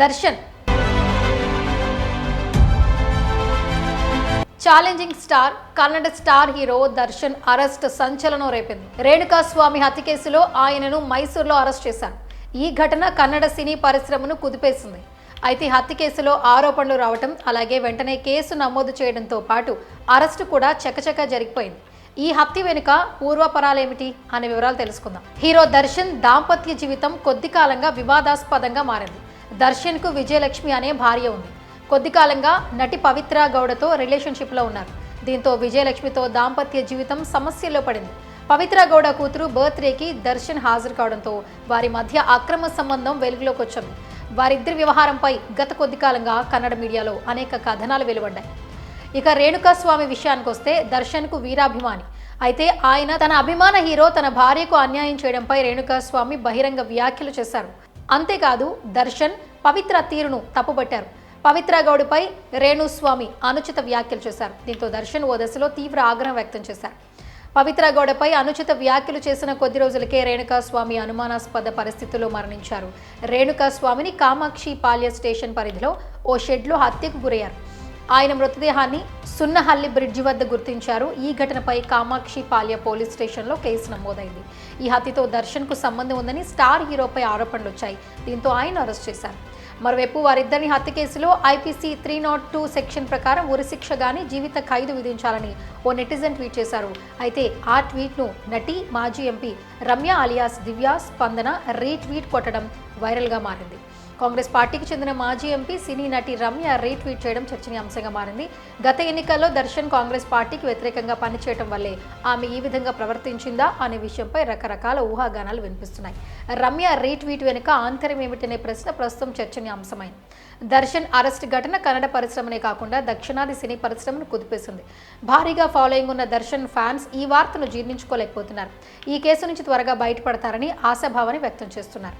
Darshan. Challenging star Kannada star hero Darshan arrest సంచలనం రేపింది. రేణుకాస్వామి హత్య కేసులో ఆయనను మైసూర్లో అరెస్ట్ చేశారు. ఈ ఘటన కన్నడ సినీ పరిశ్రమను కుదిపేసింది. అయితే హత్య కేసులో ఆరోపణలు రావటం అలాగే వెంటనే కేసు నమోదు చేయడంతో పాటు అరెస్టు కూడా చకచక జరిగిపోయింది. ఈ హత్య వెనుక పూర్వపరాలేమిటి అనే వివరాలు తెలుసుకుందాం. హీరో దర్శన్ దాంపత్య జీవితం కొద్ది కాలంగా వివాదాస్పదంగా మారింది. దర్శన్కు విజయలక్ష్మి అనే భార్య ఉంది. కొద్ది కాలంగా నటి పవిత్ర గౌడతో రిలేషన్షిప్లో ఉన్నారు. దీంతో విజయలక్ష్మితో దాంపత్య జీవితం సమస్యల్లో పడింది. పవిత్ర గౌడ కూతురు బర్త్డేకి దర్శన్ హాజరు కావడంతో వారి మధ్య అక్రమ సంబంధం వెలుగులోకి వచ్చింది వారిద్దరి వ్యవహారంపై గత కొద్ది కాలంగా కన్నడ మీడియాలో అనేక కథనాలు వెలువడ్డాయి. ఇక రేణుకాస్వామి విషయానికి వస్తే దర్శన్కు వీరాభిమాని. అయితే ఆయన తన అభిమాన హీరో తన భార్యకు అన్యాయం చేయడంపై రేణుకాస్వామి బహిరంగ వ్యాఖ్యలు చేశారు. అంతేకాదు దర్శన్ పవిత్ర తీరును తప్పుపట్టారు. పవిత్ర గౌడ్పై రేణుస్వామి అనుచిత వ్యాఖ్యలు చేశారు. దీంతో దర్శన్ ఓ దశలో తీవ్ర ఆగ్రహం వ్యక్తం చేశారు. పవిత్ర గౌడపై అనుచిత వ్యాఖ్యలు చేసిన కొద్ది రోజులకే రేణుకాస్వామి అనుమానాస్పద పరిస్థితుల్లో మరణించారు. రేణుకాస్వామిని కామాక్షి పాల్య స్టేషన్ పరిధిలో ఓ షెడ్లో హత్యకు గురయ్యారు. ఆయన మృతదేహాన్ని సున్నహల్లి బ్రిడ్జి వద్ద గుర్తించారు. ఈ ఘటనపై కామాక్షి పాల్య పోలీస్ స్టేషన్లో కేసు నమోదైంది. ఈ హత్యతో దర్శన్కు సంబంధం ఉందని స్టార్ హీరోపై ఆరోపణలు వచ్చాయి. దీంతో ఆయన అరెస్ట్ చేశారు. మరోవైపు వారిద్దరిని హత్య కేసులో IPC three nought two section ప్రకారం ఉరిశిక్ష గాని జీవిత ఖైదు విధించాలని ఓ నెటిజన్ ట్వీట్ చేశారు. అయితే ఆ ట్వీట్ను నటి మాజీ ఎంపీ రమ్య అలియాస్ దివ్య స్పందన రీట్వీట్ కొట్టడం వైరల్గా మారింది. కాంగ్రెస్ పార్టీకి చెందిన మాజీ ఎంపీ సినీ నటి రమ్య రీట్వీట్ చేయడం చర్చనీయాంశంగా మారింది. గత ఎన్నికల్లో దర్శన్ కాంగ్రెస్ పార్టీకి వ్యతిరేకంగా పనిచేయడం వల్లే ఆమె ఈ విధంగా ప్రవర్తించిందా అనే విషయంపై రకరకాల ఊహాగానాలు వినిపిస్తున్నాయి. రమ్య రీట్వీట్ వెనుక ఆంతర్యం ఏమిటనే ప్రశ్న ప్రస్తుతం చర్చనీయాంశమైంది. దర్శన్ అరెస్ట్ ఘటన కన్నడ పరిశ్రమనే కాకుండా దక్షిణాది సినీ పరిశ్రమను కుదిపేసింది. భారీగా ఫాలోయింగ్ ఉన్న దర్శన్ ఫ్యాన్స్ ఈ వార్తను జీర్ణించుకోలేకపోతున్నారు. ఈ కేసు నుంచి త్వరగా బయటపడతారని ఆశాభావాన్ని వ్యక్తం చేస్తున్నారు.